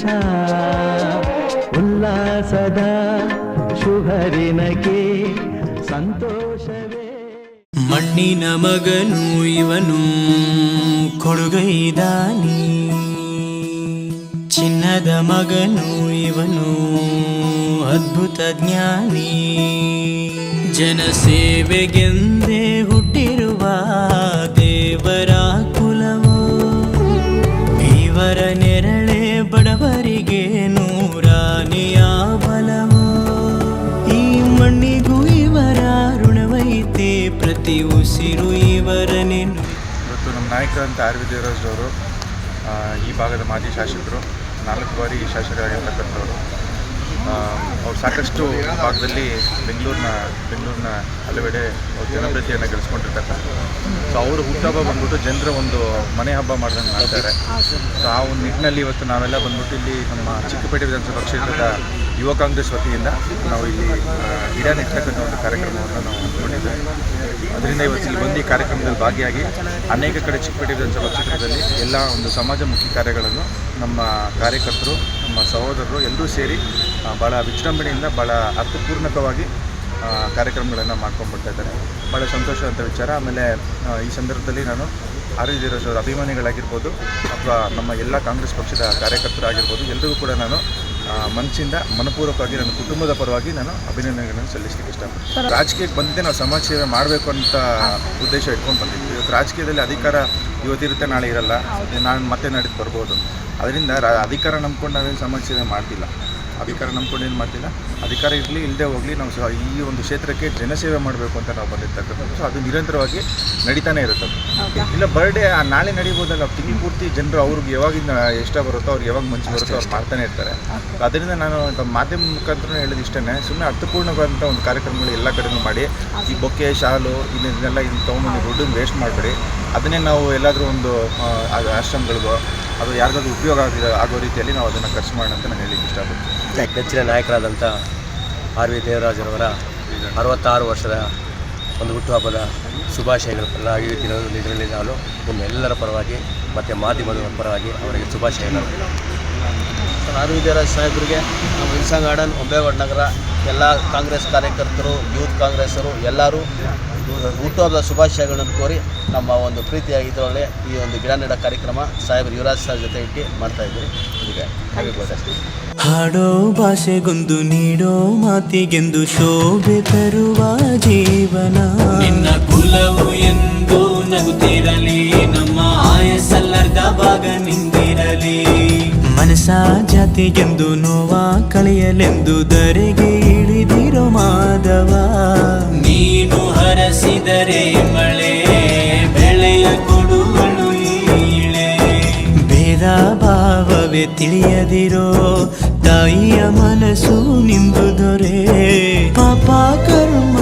ಹರುಷ ಉಲ್ಲಾಸದ ಶುಭರಿನಕ್ಕೆ ಸಂತೋಷವೇ. ಮಣ್ಣಿನ ಮಗನು ಇವನು ಕೊಡುಗೈದಾನಿ ಚಿನ್ನದ ಮಗನು ಇವನು ಅದ್ಭುತ ಜ್ಞಾನಿ. ಜನಸೇವೆಗೆಂದೇ ಹುಟ್ಟಿರುವ ದೇವರ ಕುಲವು. ಇವರ ನೆರಳೆ ಬಡವರಿಗೆ ನೂರಾನೆಯ ಬಲವು ಈ ಮಣ್ಣಿಗೂ ಇವರ ಋಣವೈತೆ, ಪ್ರತಿ ಉಸಿರು ಇವರ ನೆನು ಇವತ್ತು ನಮ್ಮ ನಾಯಕರಂತ ಆರ್ ವಿ ದೇವರಾಜ್ ಅವರು ಈ ಭಾಗದ ಮಾಜಿ ಶಾಸಕರು, ನಾಲ್ಕು ಬಾರಿ ಶಾಸಕರಾಗಿರ್ತಕ್ಕಂಥವ್ರು. ಅವ್ರು ಸಾಕಷ್ಟು ಭಾಗದಲ್ಲಿ ಬೆಂಗಳೂರಿನ ಬೆಂಗಳೂರಿನ ಹಲವೆಡೆ ಅವ್ರು ಜನಪ್ರಿಯತೆಯನ್ನು ಗಳಿಸ್ಕೊಂಡಿರ್ತಕ್ಕಂಥ. ಸೊ ಅವರು ಹುಟ್ಟಹಬ್ಬ ಬಂದ್ಬಿಟ್ಟು ಜನರ ಒಂದು ಮನೆ ಹಬ್ಬ ಮಾಡ್ದಂಗೆ ಮಾಡ್ತಾರೆ. ಸೊ ಆ ಒಂದು ನಿಟ್ಟಿನಲ್ಲಿ ಇವತ್ತು ನಾವೆಲ್ಲ ಬಂದ್ಬಿಟ್ಟು ಇಲ್ಲಿ ನಮ್ಮ ಚಿಕ್ಕಪೇಟೆ ವಿಧಾನಸಭಾ ಕ್ಷೇತ್ರದ ಯುವ ಕಾಂಗ್ರೆಸ್ ವತಿಯಿಂದ ನಾವು ಇಲ್ಲಿ ಗಿಡ ನೆಟ್ಟಕ್ಕಂಥ ಒಂದು ಕಾರ್ಯಕ್ರಮವನ್ನು ನಾವು ಹಮ್ಮಿಕೊಂಡಿದ್ದೇವೆ. ಅದರಿಂದ ಇವತ್ತು ಇಲ್ಲಿ ಬಂದು ಈ ಕಾರ್ಯಕ್ರಮದಲ್ಲಿ ಭಾಗಿಯಾಗಿ ಅನೇಕ ಕಡೆ ಚಿಕ್ಕಪೇಟೆ ವಿಧಾನಸಭಾ ಕ್ಷೇತ್ರದಲ್ಲಿ ಎಲ್ಲ ಒಂದು ಸಮಾಜಮುಖಿ ಕಾರ್ಯಗಳನ್ನು ನಮ್ಮ ಕಾರ್ಯಕರ್ತರು, ನಮ್ಮ ಸಹೋದರರು ಎಲ್ಲರೂ ಸೇರಿ ಭಾಳ ವಿಜೃಂಭಣೆಯಿಂದ ಭಾಳ ಅರ್ಥಪೂರ್ಣಕವಾಗಿ ಕಾರ್ಯಕ್ರಮಗಳನ್ನು ಮಾಡ್ಕೊಂಡ್ಬಿಡ್ತಾ ಬರ್ತಾ ಇದ್ದಾರೆ. ಭಾಳ ಸಂತೋಷ ಅಂತ ವಿಚಾರ. ಆಮೇಲೆ ಈ ಸಂದರ್ಭದಲ್ಲಿ ನಾನು ಆರ್ ಅವರ ಅಭಿಮಾನಿಗಳಾಗಿರ್ಬೋದು ಅಥವಾ ನಮ್ಮ ಎಲ್ಲ ಕಾಂಗ್ರೆಸ್ ಪಕ್ಷದ ಕಾರ್ಯಕರ್ತರಾಗಿರ್ಬೋದು ಎಲ್ಲರಿಗೂ ಕೂಡ ನಾನು ಮನಸ್ಸಿಂದ ಮನಪೂರ್ವಕವಾಗಿ ನನ್ನ ಕುಟುಂಬದ ಪರವಾಗಿ ನಾನು ಅಭಿನಂದನೆಗಳನ್ನು ಸಲ್ಲಿಸಲಿಕ್ಕೆ ಇಷ್ಟಪಡ್ತೀನಿ. ರಾಜಕೀಯಕ್ಕೆ ಬಂದಿದ್ದೆ ನಾವು ಸಮಾಜ ಸೇವೆ ಮಾಡಬೇಕು ಅಂತ ಉದ್ದೇಶ ಇಟ್ಕೊಂಡು ಬಂದಿದ್ವಿ. ಇವತ್ತು ರಾಜಕೀಯದಲ್ಲಿ ಅಧಿಕಾರ ಇವತ್ತಿರುತ್ತೆ ನಾಳೆ ಇರಲ್ಲ. ನಾನು ಮತ್ತೆ ನಡೆದು ಬರ್ಬೋದು. ಅದರಿಂದ ರಾ ಅಧಿಕಾರ ನಂಬ್ಕೊಂಡು ನಾವೇನು ಸಮಾಜ ಸೇವೆ ಮಾಡ್ತಿಲ್ಲ. ಅಧಿಕಾರ ನಂಬ್ಕೊಂಡು ಏನು ಮಾಡ್ತಿಲ್ಲ. ಅಧಿಕಾರ ಇರಲಿ ಇಲ್ಲದೆ ಹೋಗಲಿ ನಾವು ಸಹ ಈ ಒಂದು ಕ್ಷೇತ್ರಕ್ಕೆ ಜನಸೇವೆ ಮಾಡಬೇಕು ಅಂತ ನಾವು ಬಂದಿರ್ತಕ್ಕಂಥದ್ದು. ಸೊ ಅದು ನಿರಂತರವಾಗಿ ನಡೀತಾನೆ ಇರುತ್ತೆ. ಇಲ್ಲ ಬರ್ಡೇ ನಾಳೆ ನಡೀಬೋದಲ್ಲ. ತಿಂಗಳು ಪೂರ್ತಿ ಜನರು ಅವ್ರಿಗೆ ಯಾವಾಗಿಂದ ಇಷ್ಟ ಬರುತ್ತೋ ಅವ್ರಿಗೆ ಯಾವಾಗ ಮುಂಚೆ ಬರುತ್ತೋ ಅವ್ರು ಮಾಡ್ತಾನೆ ಇರ್ತಾರೆ. ಅದರಿಂದ ನಾನು ಮಾಧ್ಯಮ ಮುಖಾಂತರ ಹೇಳೋದು ಇಷ್ಟೇ ಸುಮ್ಮನೆ ಅರ್ಥಪೂರ್ಣವಾದಂಥ ಒಂದು ಕಾರ್ಯಕ್ರಮಗಳು ಎಲ್ಲ ಕಡೆನೂ ಮಾಡಿ. ಈ ಬೊಕ್ಕೆ ಶಾಲು ಇದನ್ನೆಲ್ಲ ಇದನ್ನ ತೊಗೊಂಡು ದುಡ್ಡನ್ನು ವೇಸ್ಟ್ ಮಾಡಬೇಡಿ. ಅದನ್ನೇ ನಾವು ಎಲ್ಲಾದರೂ ಒಂದು ಆಶ್ರಮಗಳಿಗೋ ಅದು ಯಾರಿಗಾದ್ರೂ ಉಪಯೋಗ ಆಗಿದೆ ಆಗೋ ರೀತಿಯಲ್ಲಿ ನಾವು ಅದನ್ನು ಖರ್ಚು ಮಾಡೋಣ ಅಂತ ನಾನು ಹೇಳಲಿಕ್ಕೆ ಇಷ್ಟಪಡ್ತೀನಿ. ನೆಚ್ಚಿನ ನಾಯಕರಾದಂಥ ಆರ್ ವಿ ದೇವರಾಜರವರ ಅರವತ್ತಾರು ವರ್ಷದ ಒಂದು ಹುಟ್ಟುಹಬ್ಬದ ಶುಭಾಶಯಗಳ ಈ ದಿನದಲ್ಲಿ ಇದರಲ್ಲಿ ನಾನು ನಿಮ್ಮೆಲ್ಲರ ಪರವಾಗಿ ಮತ್ತು ಮಾಧ್ಯಮದ ಪರವಾಗಿ ಅವರಿಗೆ ಶುಭಾಶಯಗಳು. ಆರ್ ವಿ ದೇವರಾಜ್ ಸಾಹೇಬರಿಗೆ ನಮ್ಮ ವಿಲ್ಸಾ ಗಾರ್ಡನ್ ಒಂಬೇಗೌಡ ನಗರ ಎಲ್ಲ ಕಾಂಗ್ರೆಸ್ ಕಾರ್ಯಕರ್ತರು ಯೂತ್ ಕಾಂಗ್ರೆಸ್ಸರು ಎಲ್ಲರೂ ಹುಟ್ಟುಹಬ್ಬದ ಶುಭಾಶಯಗಳನ್ನು ಕೋರಿ ನಮ್ಮ ಒಂದು ಪ್ರೀತಿಯ ಇದರೊಳಗೆ ಈ ಒಂದು ಗಿಡ ನೆಡ ಕಾರ್ಯಕ್ರಮ ಸಾಹೇಬ್ ಯುವರಾಜ್ ಸರ್ ಜೊತೆ ಇಟ್ಟು ಮಾಡ್ತಾ ಇದ್ದೀವಿ ಹಾಡೋ ಭಾಷೆಗೊಂದು ನೀಡೋ ಮಾತಿಗೆಂದು ಶೋಭೆ ತರುವ ಜೀವನ. ನಿನ್ನ ಕುಲವು ಎಂದು ನಗುತ್ತಿರಲಿ ನಮ್ಮ ಆಯಸ್ಸಲ್ಲರ್ಧ ಭಾಗ ನಿಂತಿರಲಿ. ಮನಸ ಜಾತಿಗೆಂದು ನೋವ ಕಳೆಯಲೆಂದು ದರೆಗೆ ಭಾವೇ ತಿಳಿಯದಿರೋ ತಾಯಿಯ ಮನಸ್ಸು ನಿಂಬುದೊರೆ ಪಾಪ ಕರ್ಮ